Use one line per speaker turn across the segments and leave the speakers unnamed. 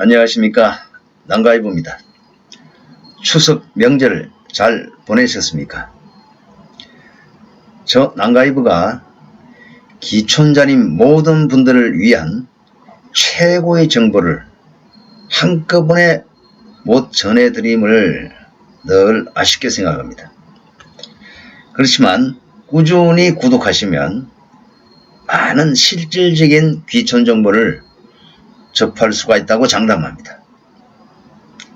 안녕하십니까 난가이브입니다. 추석 명절 잘 보내셨습니까? 저 난가이브가 기촌자님 모든 분들을 위한 최고의 정보를 한꺼번에 못 전해드림을 늘 아쉽게 생각합니다. 그렇지만 꾸준히 구독하시면 많은 실질적인 귀촌 정보를 접할 수가 있다고 장담합니다.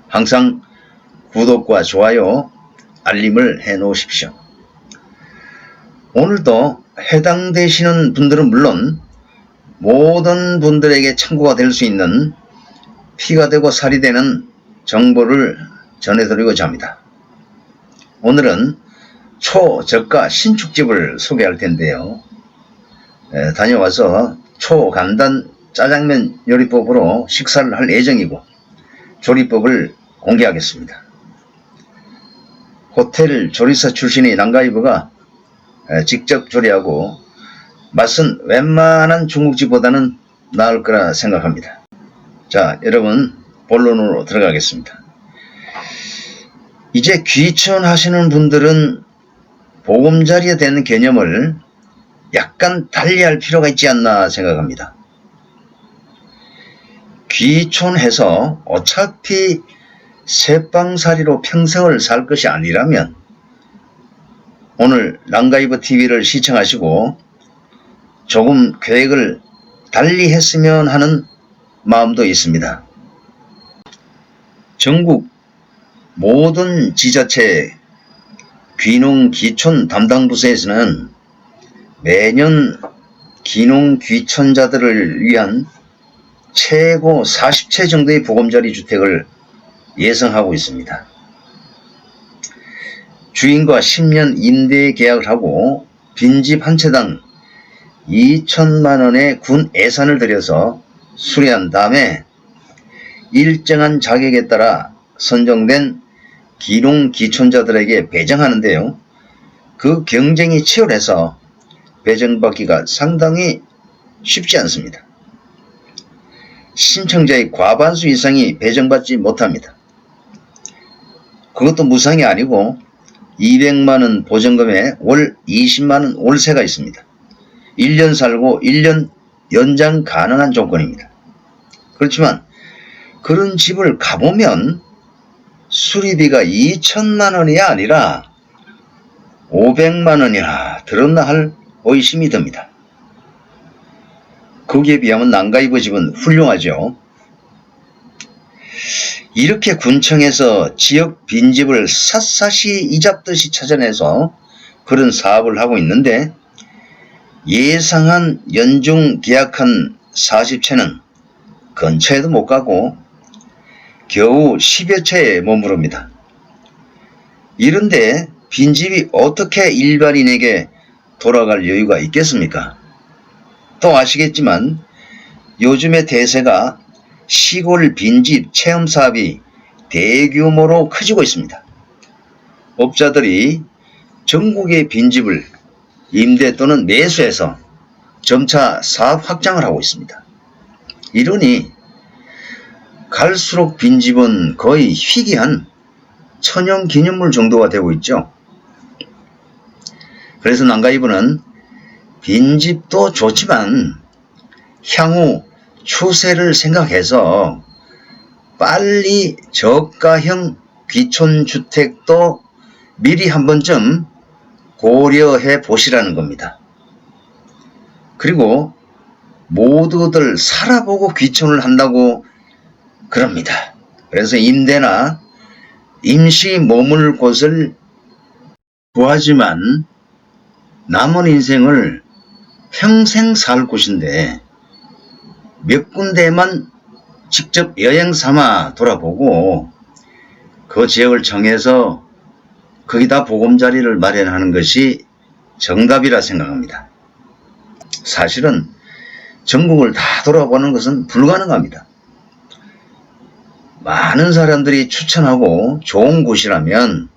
항상 구독과 좋아요, 알림을 해 놓으십시오. 오늘도 해당되시는 분들은 물론 모든 분들에게 참고가 될 수 있는 피가 되고 살이 되는 정보를 전해드리고자 합니다. 오늘은 초저가 신축집을 소개할 텐데요. 에, 다녀와서 초간단 짜장면 요리법으로 식사를 할 예정이고 조리법을 공개하겠습니다. 호텔 조리사 출신의 난가이브가 에, 직접 조리하고 맛은 웬만한 중국집보다는 나을 거라 생각합니다. 자, 여러분 본론으로 들어가겠습니다. 이제 귀촌하시는 분들은 보금자리에 대한 개념을 약간 달리할 필요가 있지 않나 생각합니다. 귀촌해서 어차피 새빵살이로 평생을 살 것이 아니라면 오늘 랑가이브 TV를 시청하시고 조금 계획을 달리 했으면 하는 마음도 있습니다. 전국 모든 지자체 귀농 귀촌 담당 부서에서는 매년 귀농 귀촌자들을 위한 최고 40채 정도의 보금자리 주택을 예상하고 있습니다. 주인과 10년 임대 계약을 하고 빈집 한 채당 2천만 원의 군 예산을 들여서 수리한 다음에 일정한 자격에 따라 선정된 기농 기촌자들에게 배정하는데요. 그 경쟁이 치열해서 배정받기가 상당히 쉽지 않습니다. 신청자의 과반수 이상이 배정받지 못합니다. 그것도 무상이 아니고 200만원 보증금에 월 20만원 월세가 있습니다. 1년 살고 1년 연장 가능한 조건입니다. 그렇지만 그런 집을 가보면 수리비가 2천만 원이 아니라 500만 원이나 들었나 할 의심이 듭니다. 거기에 비하면 난가이브 집은 훌륭하죠. 이렇게 군청에서 지역 빈집을 샅샅이 이잡듯이 찾아내서 그런 사업을 하고 있는데 예상한 연중 계약한 40채는 근처에도 못 가고 겨우 10여 채에 머무릅니다. 이런데 빈집이 어떻게 일반인에게 돌아갈 여유가 있겠습니까? 또 아시겠지만 요즘의 대세가 시골 빈집 체험 사업이 대규모로 커지고 있습니다. 업자들이 전국의 빈집을 임대 또는 매수해서 점차 사업 확장을 하고 있습니다. 이러니 갈수록 빈집은 거의 희귀한 천연 기념물 정도가 되고 있죠. 그래서 난가이브는 빈집도 좋지만 향후 추세를 생각해서 빨리 저가형 귀촌주택도 미리 한 번쯤 고려해 보시라는 겁니다. 그리고 모두들 살아보고 귀촌을 한다고 그럽니다. 그래서 임대나 임시 머물 곳을 구하지만 남은 인생을 평생 살 곳인데 몇 군데만 직접 여행 삼아 돌아보고 그 지역을 정해서 거기다 보금자리를 마련하는 것이 정답이라 생각합니다. 사실은 전국을 다 돌아보는 것은 불가능합니다. 많은 사람들이 추천하고 좋은 곳이라면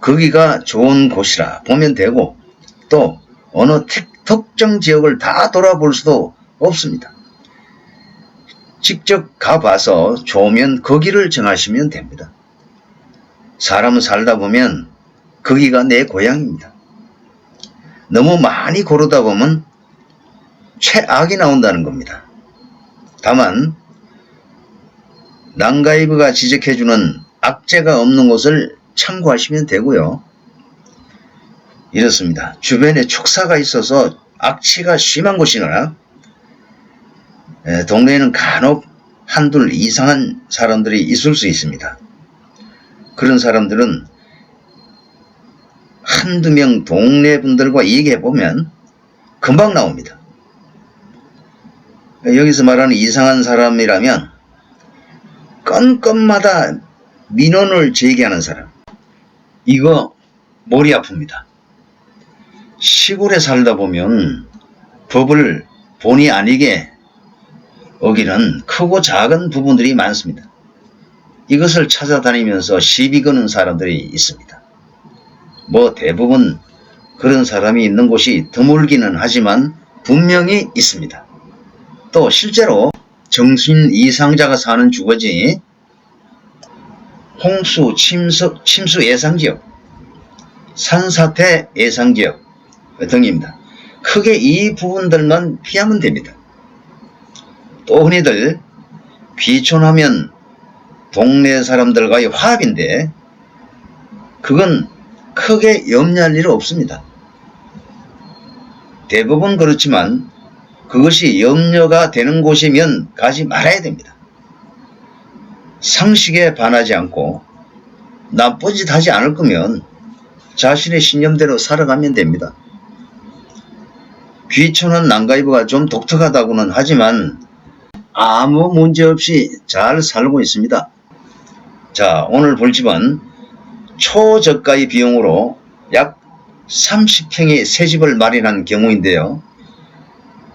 거기가 좋은 곳이라 보면 되고 또 어느 특- 특정 지역을 다 돌아볼 수도 없습니다. 직접 가봐서 좋으면 거기를 정하시면 됩니다. 사람은 살다 보면 거기가 내 고향입니다. 너무 많이 고르다 보면 최악이 나온다는 겁니다. 다만 랑가이브가 지적해주는 악재가 없는 곳을 참고하시면 되고요. 이렇습니다. 주변에 축사가 있어서 악취가 심한 곳이나 에, 동네에는 간혹 한둘 이상한 사람들이 있을 수 있습니다. 그런 사람들은 한두 명 동네 분들과 얘기해 보면 금방 나옵니다. 여기서 말하는 이상한 사람이라면 건건마다 민원을 제기하는 사람. 이거 머리 아픕니다. 시골에 살다 보면 법을 본의 아니게 어기는 크고 작은 부분들이 많습니다. 이것을 찾아다니면서 시비 거는 사람들이 있습니다. 뭐 대부분 그런 사람이 있는 곳이 드물기는 하지만 분명히 있습니다. 또 실제로 정신 이상자가 사는 주거지 홍수, 침수, 침수 예상지역, 산사태 예상지역 등입니다. 크게 이 부분들만 피하면 됩니다. 또 흔히들 귀촌하면 동네 사람들과의 화합인데 그건 크게 염려할 일 없습니다. 대부분 그렇지만 그것이 염려가 되는 곳이면 가지 말아야 됩니다. 상식에 반하지 않고 나쁜 짓 하지 않을 거면 자신의 신념대로 살아가면 됩니다. 귀촌한 난가이브가 좀 독특하다고는 하지만 아무 문제 없이 잘 살고 있습니다. 자, 오늘 볼 집은 초저가의 비용으로 약 30평의 새 집을 마련한 경우인데요.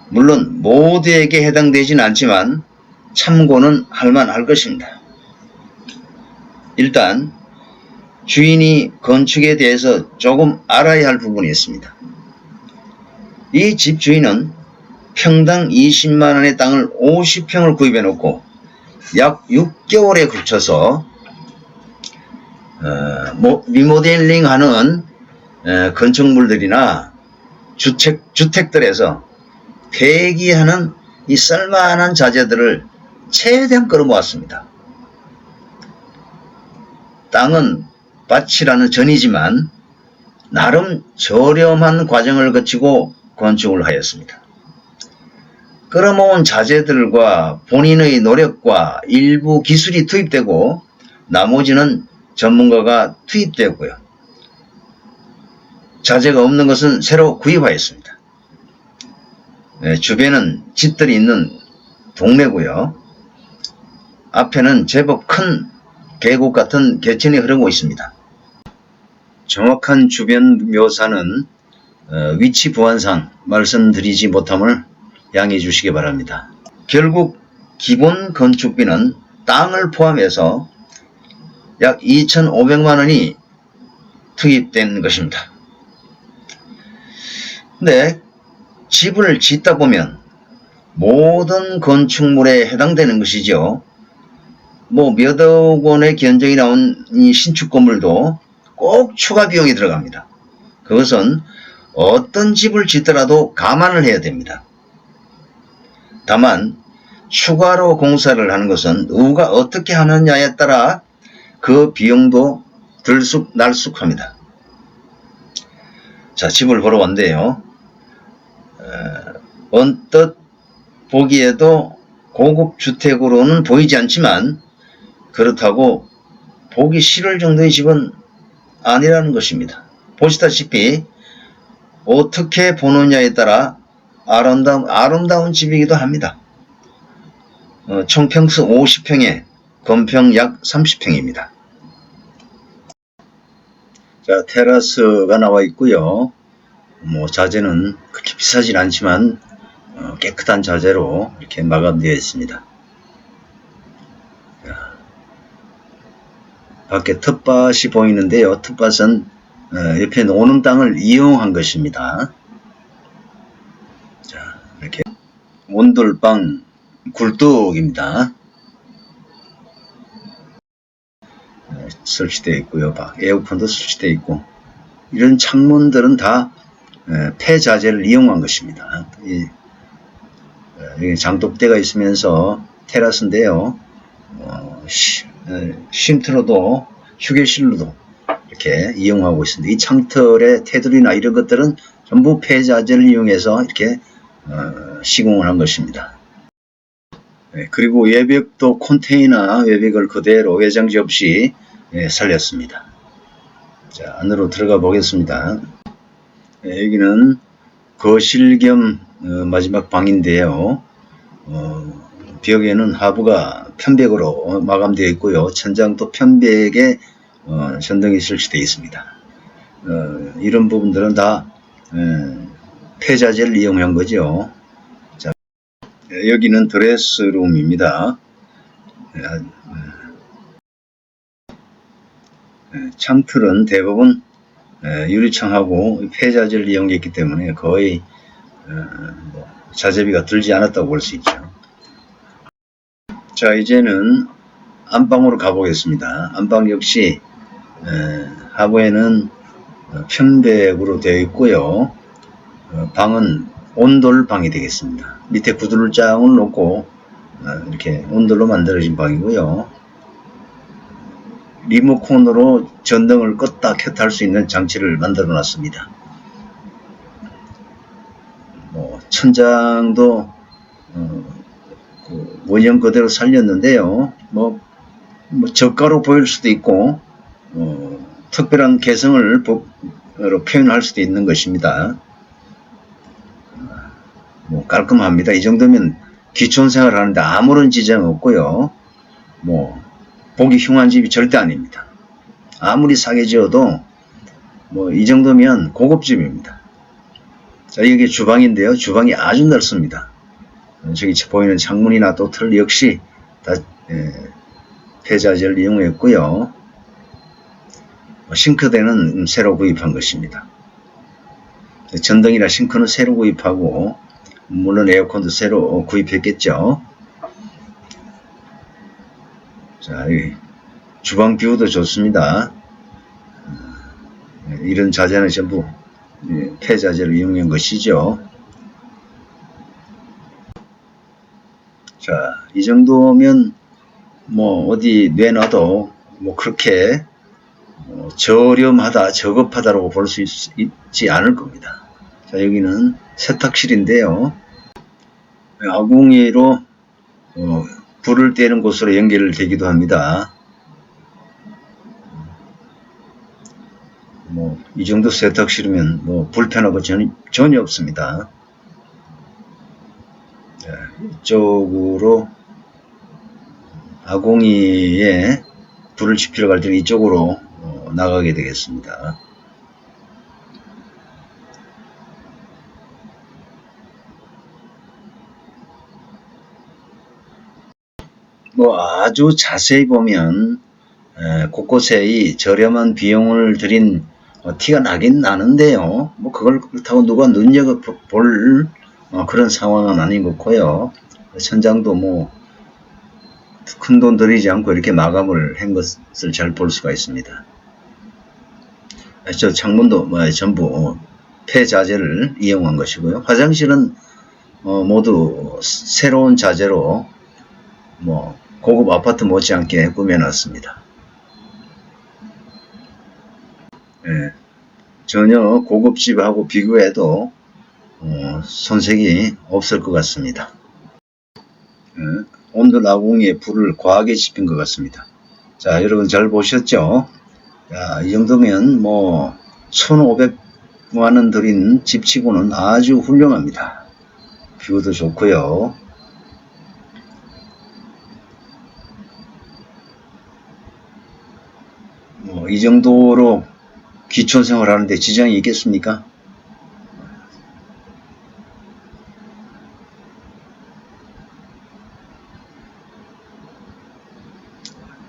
물론 모두에게 해당되진 않지만 참고는 할 만할 것입니다. 일단 주인이 건축에 대해서 조금 알아야 할 부분이 있습니다. 이 집 주인은 평당 20만 원의 땅을 50평을 구입해 놓고 약 6개월에 걸쳐서 어, 뭐, 리모델링 하는 어, 건축물들이나 주택, 주택들에서 폐기하는 이 쓸만한 자재들을 최대한 끌어모았습니다. 땅은 밭이라는 전이지만 나름 저렴한 과정을 거치고 건축을 하였습니다. 끌어모은 자재들과 본인의 노력과 일부 기술이 투입되고 나머지는 전문가가 투입되었고요. 자재가 없는 것은 새로 구입하였습니다. 네, 주변은 집들이 있는 동네고요. 앞에는 제법 큰 계곡 같은 개천이 흐르고 있습니다. 정확한 주변 묘사는 어, 위치 보안상 말씀드리지 못함을 양해해 주시기 바랍니다. 결국 기본 건축비는 땅을 포함해서 약 2,500만 원이 투입된 것입니다. 근데 집을 짓다 보면 모든 건축물에 해당되는 것이죠. 뭐 몇억 원의 견적이 나온 이 신축 건물도 꼭 추가 비용이 들어갑니다. 그것은 어떤 집을 짓더라도 감안을 해야 됩니다. 다만 추가로 공사를 하는 것은 누가 어떻게 하느냐에 따라 그 비용도 들쑥 날쑥합니다. 자, 집을 보러 왔는데요. 어, 언뜻 보기에도 고급 주택으로는 보이지 않지만 그렇다고 보기 싫을 정도의 집은 아니라는 것입니다. 보시다시피 어떻게 보느냐에 따라 아름다운, 아름다운 집이기도 합니다. 어, 총평수 50평에 건평 약 30평입니다. 자, 테라스가 나와 있고요. 뭐 자재는 그렇게 비싸진 않지만 어, 깨끗한 자재로 이렇게 마감되어 있습니다. 자, 밖에 텃밭이 보이는데요. 텃밭은 어, 옆에 노는 땅을 이용한 것입니다. 자, 이렇게 온돌방 굴뚝입니다. 네, 설치되어 있고요. 바- 에어컨도 설치되어 있고 이런 창문들은 다 에, 폐자재를 이용한 것입니다. 이, 에, 여기 장독대가 있으면서 테라스인데요. 어, 쉼터로도 휴게실로도 이렇게 이용하고 있습니다. 이 창틀의 테두리나 이런 것들은 전부 폐자재를 이용해서 이렇게 어, 시공을 한 것입니다. 네, 그리고 외벽도 컨테이너 외벽을 그대로 외장지 없이 예, 살렸습니다. 자, 안으로 들어가 보겠습니다. 예, 여기는 거실 겸 어, 마지막 방인데요. 어, 벽에는 하부가 편백으로 마감되어 있고요. 천장도 편백에 어, 전등이 설치되어 있습니다. 어, 이런 부분들은 다 에, 폐자재를 이용한 거죠. 자, 예, 여기는 드레스룸입니다. 예, 예, 창틀은 대부분 예, 유리창하고 폐자재를 이용했기 때문에 거의 어, 뭐 자재비가 들지 않았다고 볼 수 있죠. 자 이제는 안방으로 가보겠습니다. 안방 역시 에, 하부에는 어, 편백으로 되어 있고요. 어, 방은 온돌 방이 되겠습니다. 밑에 구들장을 놓고 어, 이렇게 온돌로 만들어진 방이고요. 리모컨으로 전등을 껐다 켰다 할 수 있는 장치를 만들어 놨습니다. 뭐 천장도 어, 그 원형 그대로 살렸는데요. 뭐, 뭐 저가로 보일 수도 있고 어, 특별한 개성을 보- 으로 표현할 수도 있는 것입니다. 뭐 깔끔합니다. 이 정도면 기촌 생활 하는데 아무런 지장 없고요. 뭐 보기 흉한 집이 절대 아닙니다. 아무리 싸게 지어도 뭐 이 정도면 고급집입니다. 자, 이게 주방인데요. 주방이 아주 넓습니다. 어, 저기 보이는 창문이나 또 틀 역시 다 예, 폐자재를 이용했고요. 어, 싱크대는 음, 새로 구입한 것입니다. 전등이나 싱크는 새로 구입하고 물론 에어컨도 새로 구입했겠죠. 자, 이 주방 뷰도 좋습니다. 어, 이런 자재는 전부 예, 폐자재를 이용한 것이죠. 자, 이 정도면 뭐 어디 내놔도 뭐 그렇게 어, 저렴하다, 저급하다라고 볼 수 있지 않을 겁니다. 자, 여기는 세탁실인데요. 아궁이로 어, 불을 떼는 곳으로 연결되기도 합니다. 뭐 이 정도 세탁실이면 뭐 불편하고 전혀, 전혀 없습니다. 자, 이쪽으로 아궁이에 불을 지피러 갈 때는 이쪽으로 어, 나가게 되겠습니다. 뭐 아주 자세히 보면 에, 곳곳에 이 저렴한 비용을 들인 어, 티가 나긴 나는데요. 뭐 그걸 그렇다고 누가 눈여겨볼 어, 그런 상황은 아닌 것 같고요. 천장도 뭐 큰 돈 들이지 않고 이렇게 마감을 한 것을 잘 볼 수가 있습니다. 저 창문도 뭐 전부 어, 폐자재를 이용한 것이고요. 화장실은 어, 모두 새로운 자재로 뭐 고급 아파트 못지않게 꾸며놨습니다. 예, 전혀 고급집하고 비교해도 어, 손색이 없을 것 같습니다. 예, 온돌 아궁이에 불을 과하게 지핀 것 같습니다. 자, 여러분 잘 보셨죠? 자, 이 정도면 뭐 1,500만 원 들인 집치고는 아주 훌륭합니다. 뷰도 좋고요. 뭐 이 정도로 기촌 생활 하는데 지장이 있겠습니까?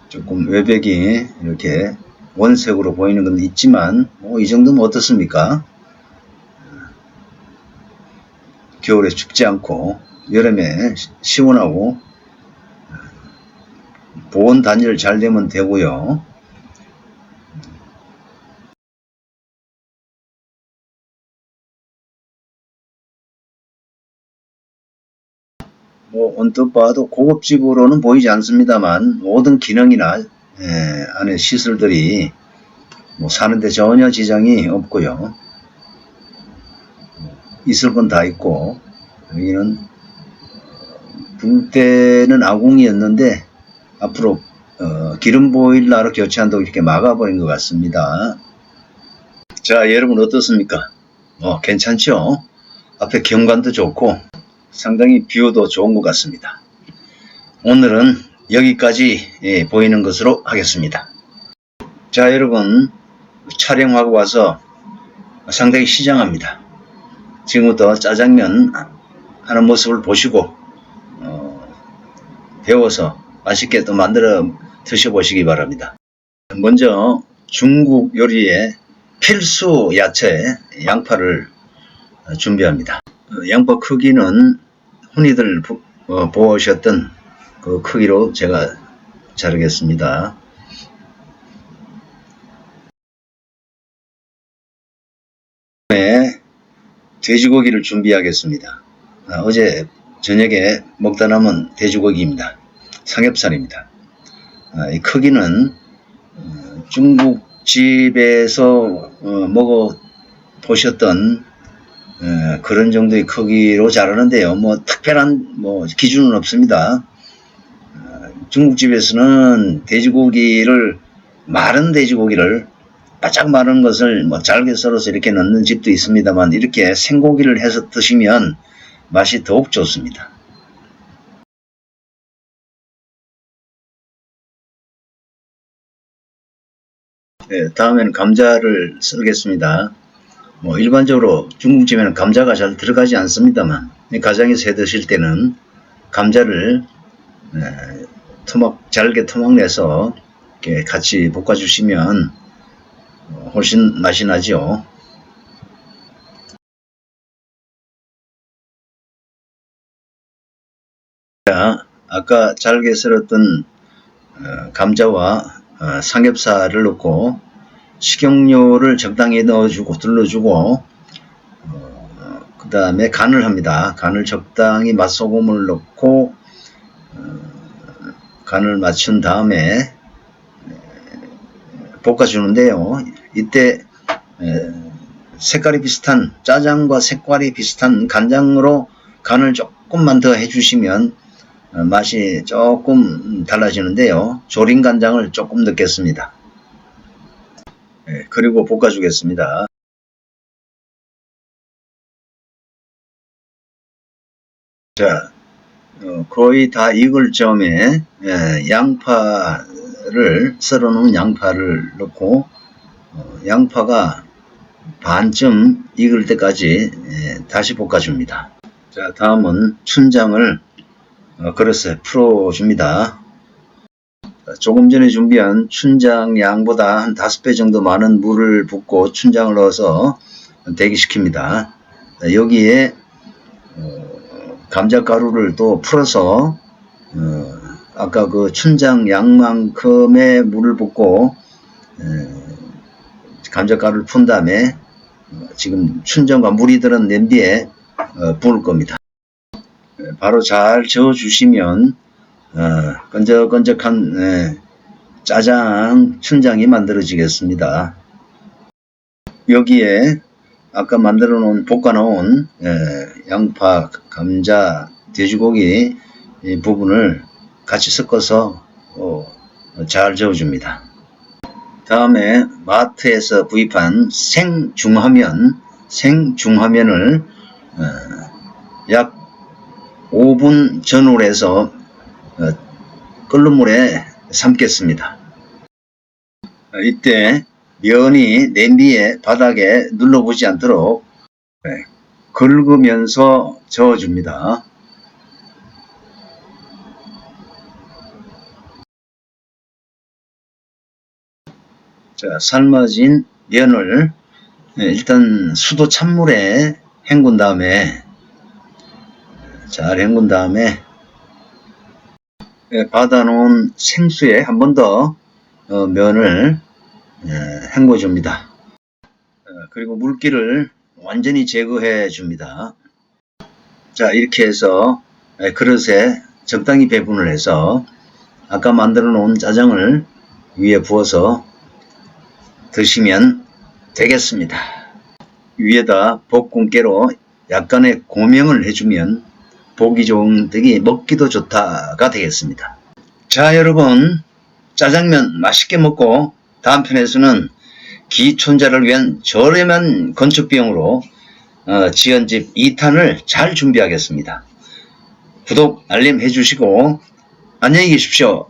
조금 외벽이 이렇게 원색으로 보이는 건 있지만 뭐 이 정도면 어떻습니까? 겨울에 춥지 않고 여름에 시- 시원하고 보온 단열 잘 되면 되고요. 뭐 언뜻 봐도 고급집으로는 보이지 않습니다만 모든 기능이나 예, 안에 시설들이 뭐 사는데 전혀 지장이 없고요. 있을 건 다 있고 여기는 불 때는 아궁이었는데 앞으로 어, 기름 보일러로 교체한다고 이렇게 막아버린 것 같습니다. 자 여러분 어떻습니까? 어, 괜찮죠? 앞에 경관도 좋고 상당히 뷰도 좋은 것 같습니다. 오늘은 여기까지 예, 보이는 것으로 하겠습니다. 자 여러분 촬영하고 와서 상당히 시장합니다. 지금부터 짜장면 하는 모습을 보시고 어, 배워서 맛있게 또 만들어 드셔보시기 바랍니다. 먼저 중국 요리의 필수 야채 양파를 어, 준비합니다. 어, 양파 크기는 흔히들 보- 어, 보셨던 그 크기로 제가 자르겠습니다. 다음에 돼지고기를 준비하겠습니다. 아, 어제 저녁에 먹다 남은 돼지고기입니다. 삼겹살입니다. 아, 이 크기는 어, 중국집에서 어, 먹어 보셨던 어, 그런 정도의 크기로 자르는데요. 뭐 특별한 뭐 기준은 없습니다. 어, 중국집에서는 돼지고기를 마른 돼지고기를 바짝 마른 것을 뭐 잘게 썰어서 이렇게 넣는 집도 있습니다만 이렇게 생고기를 해서 드시면 맛이 더욱 좋습니다. 네, 다음에는 감자를 썰겠습니다. 뭐 일반적으로 중국집에는 감자가 잘 들어가지 않습니다만 가정에서 해 드실 때는 감자를 에, 토막 잘게 토막 내서 같이 볶아 주시면 어, 훨씬 맛이. 자, 아까 잘게 썰었던 어, 감자와 어, 삼겹살을 넣고 식용유를 적당히 넣어주고 둘러주고 그 다음에 간을 합니다. 간을 적당히 맛소금을 넣고 어, 간을 맞춘 다음에 볶아주는데요. 이때 에, 색깔이 비슷한 짜장과 색깔이 비슷한 간장으로 간을 조금만 더 해주시면 어, 맛이 조금 달라지는데요. 조린 간장을 조금 넣겠습니다. 예, 그리고 볶아주겠습니다. 자, 어, 거의 다 익을 점에 예, 양파를 썰어놓은 양파를 넣고 어, 양파가 반쯤 익을 때까지 예, 다시 볶아줍니다. 자, 다음은 춘장을 어, 그릇에 풀어줍니다. 자, 조금 전에 준비한 춘장 양보다 한 5배 정도 많은 물을 붓고 춘장을 넣어서 대기시킵니다. 자, 여기에 어, 감자가루를 또 풀어서 어, 아까 그 춘장 양만큼의 물을 붓고 에, 감자가루를 푼 다음에 어, 지금 춘장과 물이 들은 냄비에 어, 부을 겁니다. 에, 바로 잘 저어주시면 어, 끈적끈적한 에, 짜장 춘장이 만들어지겠습니다. 여기에 아까 만들어 놓은 볶아 놓은 에, 양파, 감자, 돼지고기 이 부분을 같이 섞어서 어, 잘 저어줍니다. 다음에 마트에서 구입한 생중화면, 생중화면을 어, 약 5분 전후로 해서 어, 끓는 물에 삶겠습니다. 어, 이때 면이 냄비에 바닥에 눌러보지 않도록 네, 긁으면서 저어줍니다. 자, 삶아진 면을 네, 일단 수도 찬물에 헹군 다음에 잘 헹군 다음에 예, 받아놓은 생수에 한 번더 어, 면을 예, 헹궈 줍니다. 어, 그리고 물기를 완전히 제거해 줍니다. 자 이렇게 해서 예, 그릇에 적당히 배분을 해서 아까 만들어 놓은 짜장을 위에 부어서 드시면 되겠습니다. 위에다 볶음깨로 약간의 고명을 해주면 보기 좋은 득이 먹기도 좋다가 되겠습니다. 자 여러분 짜장면 맛있게 먹고 다음 편에서는 기촌자를 위한 저렴한 건축 비용으로 어, 지은 집 2탄을 잘 준비하겠습니다. 구독 알림 해주시고 안녕히 계십시오.